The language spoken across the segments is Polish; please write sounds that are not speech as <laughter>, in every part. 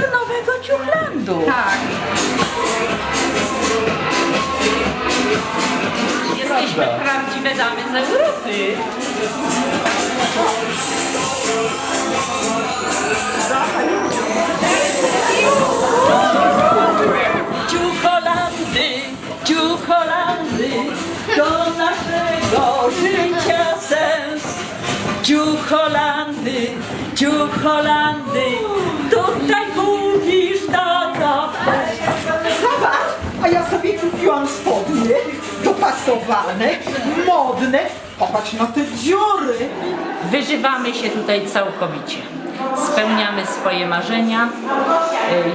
otwarciu nowego Ciuchlandu. Tak. Jesteśmy prawdziwe damy z Europy. Ciucholandy, ciucholandy, do naszego życia sens. Ciucholandy, ciucholandy, tutaj mówisz a ja sobie kupiłam spodnie dopasowane, modne. Popatrz na te dziury. Wyżywamy się tutaj całkowicie. Spełniamy swoje marzenia.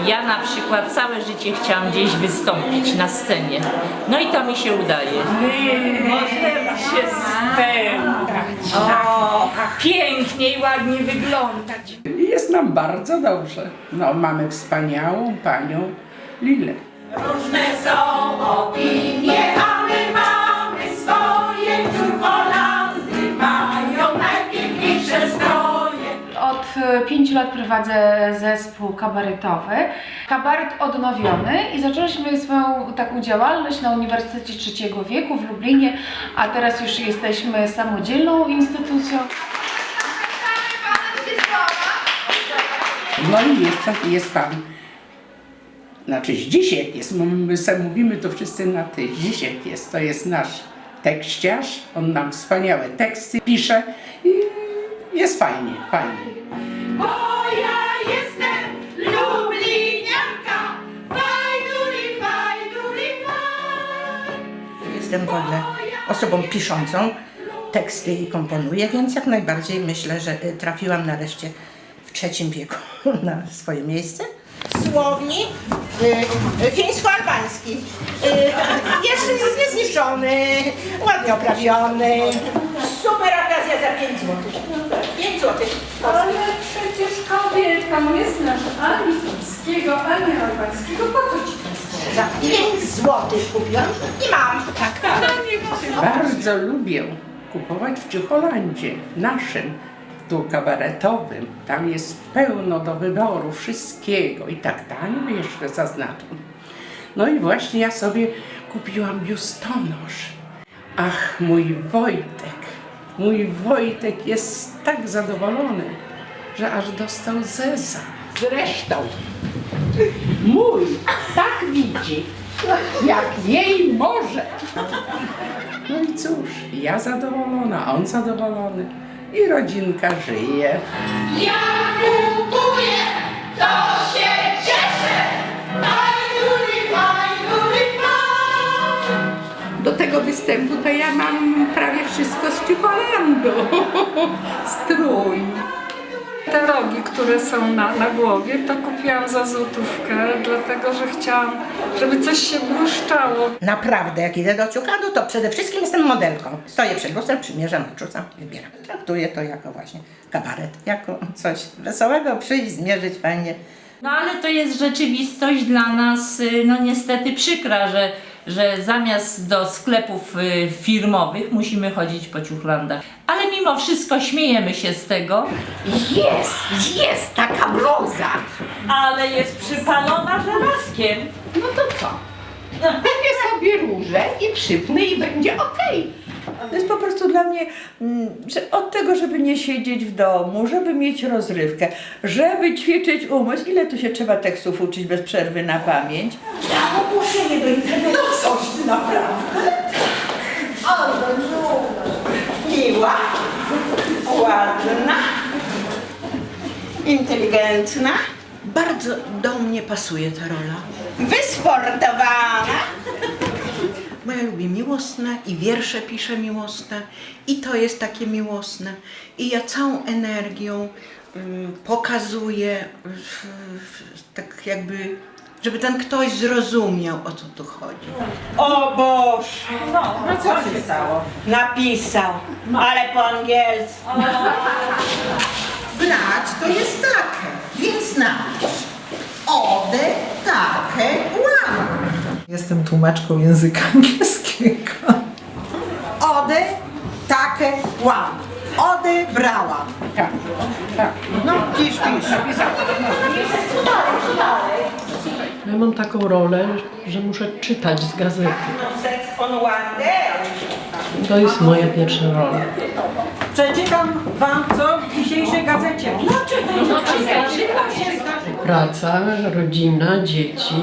Y, Ja na przykład całe życie chciałam gdzieś wystąpić na scenie. No i to mi się udaje. Możemy się spełniać. O, pięknie i ładnie wyglądać. I jest nam bardzo dobrze. No, mamy wspaniałą panią Lilę. Różne są opinie, a my mamy swoje. Ciucholandy mają najpiękniejsze stroje. Od pięciu lat prowadzę zespół kabaretowy. Kabaret odnowiony i zaczęliśmy swoją taką działalność na Uniwersytecie Trzeciego Wieku w Lublinie, a teraz już jesteśmy samodzielną instytucją. No i jest, jest pan. Znaczy Zdzisiek jest, my sobie mówimy to wszyscy na ty. Zdzisiek jest, to jest nasz tekściarz. On nam wspaniałe teksty pisze i jest fajnie, fajnie. Bo ja jestem Lublinianka, fajduli, fajduli, faj. Jestem w ogóle osobą piszącą, teksty i komponuję, więc jak najbardziej myślę, że y, trafiłam nareszcie w trzecim wieku <laughs> na swoje miejsce. Słownik fińsko-albański. Y, jeszcze jest niezniszczony, ładnie oprawiony. Super okazja za 5 zł. 5 zł. Ale przecież kobieta, no nie znasz ani fińskiego, ani albańskiego, po co ci to? Za 5 zł kupiłam i mam. Tak. Bardzo lubię kupować w Ciucholandzie, naszym, tu kabaretowym. Tam jest pełno do wyboru wszystkiego i tak tanio jeszcze zaznaczam. No i właśnie ja sobie kupiłam biustonosz. Ach, mój Wojtek, mój Wojtek jest tak zadowolony, że aż dostał zeza. Zresztą mój tak widzi, jak jej może. No i cóż, ja zadowolona, on zadowolony i rodzinka żyje. Ja kupuję, to się cieszę, fajduli, fajduli, faj. Do tego występu to ja mam prawie wszystko z Ciucholandu. <laughs> Strój. Te rogi, które są na, na głowie, to kupiłam za złotówkę, dlatego że chciałam, żeby coś się błyszczało. Naprawdę, jak idę do ciukadu, to przede wszystkim jestem modelką. Stoję przed lustrem, przymierzam, odrzucam, wybieram. Traktuję to jako właśnie kabaret, jako coś wesołego, przyjść, zmierzyć fajnie. No ale to jest rzeczywistość dla nas, y, no niestety przykra, że, że zamiast do sklepów y, firmowych musimy chodzić po ciuchlandach. Ale mimo wszystko śmiejemy się z tego. Jest, jest taka bluza. Ale jest przypalona żelazkiem. No to co? Kupię sobie róże i przypnę i będzie okej. To jest po prostu dla mnie mm, że od tego, żeby nie siedzieć w domu, żeby mieć rozrywkę, żeby ćwiczyć umysł. Ile tu się trzeba tekstów uczyć bez przerwy na pamięć? Ogłoszenie do internetu. No coś ty naprawdę. Ale. Miła, ładna, inteligentna, Bardzo do mnie pasuje ta rola. wysportowana. Bo ja lubię miłosne i wiersze piszę miłosne i to jest takie miłosne. I ja całą energią ym, pokazuję tak jakby, żeby ten ktoś zrozumiał o co tu chodzi. O Boże! No, no co się stało? Napisał, ale po angielsku. Brać to jest takie, więc napisz. Ode, takie, łam. Jestem tłumaczką języka <laughs> angielskiego. Ode, takie, wow. odebrałam. Tak, tak. No, pisz, pisz. Ja mam taką rolę, że muszę czytać z gazety. To jest moja pierwsza rola. Przeczytam wam co w dzisiejszej gazecie. Praca, rodzina, dzieci.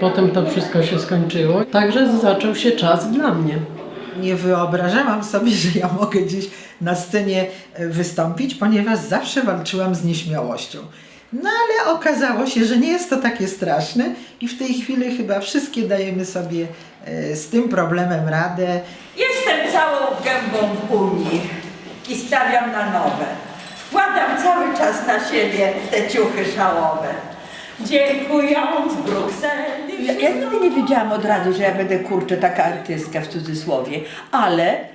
Potem to wszystko się skończyło. Także zaczął się czas dla mnie. Nie wyobrażałam sobie, że ja mogę gdzieś na scenie wystąpić, ponieważ zawsze walczyłam z nieśmiałością. No ale okazało się, że nie jest to takie straszne i w tej chwili chyba wszystkie dajemy sobie e, z tym problemem radę. Jestem całą gębą w Unii i stawiam na nowe. Wkładam cały czas na siebie te ciuchy szałowe. Dziękując Brukseli. Ja, ja nigdy nie wiedziałam od razu, że ja będę kurczę taka artystka w cudzysłowie, ale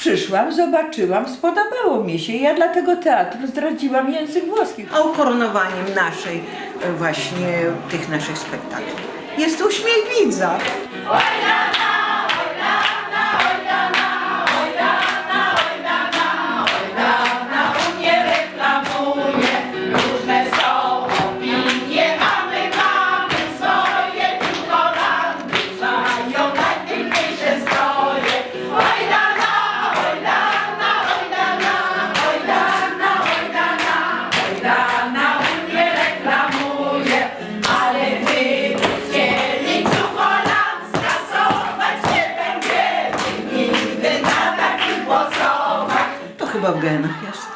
przyszłam, zobaczyłam, spodobało mi się i ja dla tego teatru zdradziłam język włoski. A ukoronowaniem naszej, e, właśnie tych naszych spektakli jest uśmiech widza. Chyba w genach jest.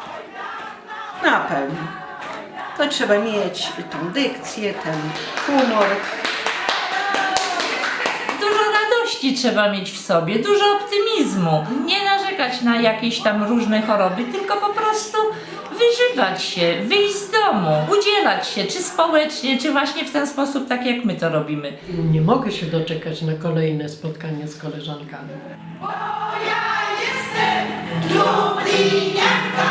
Na pewno. To trzeba mieć tą dykcję, ten humor. Dużo radości trzeba mieć w sobie, dużo optymizmu. Nie narzekać na jakieś tam różne choroby, tylko po prostu wyżywać się, wyjść z domu, udzielać się, czy społecznie, czy właśnie w ten sposób, tak jak my to robimy. Nie mogę się doczekać na kolejne spotkanie z koleżankami. Lublinianka,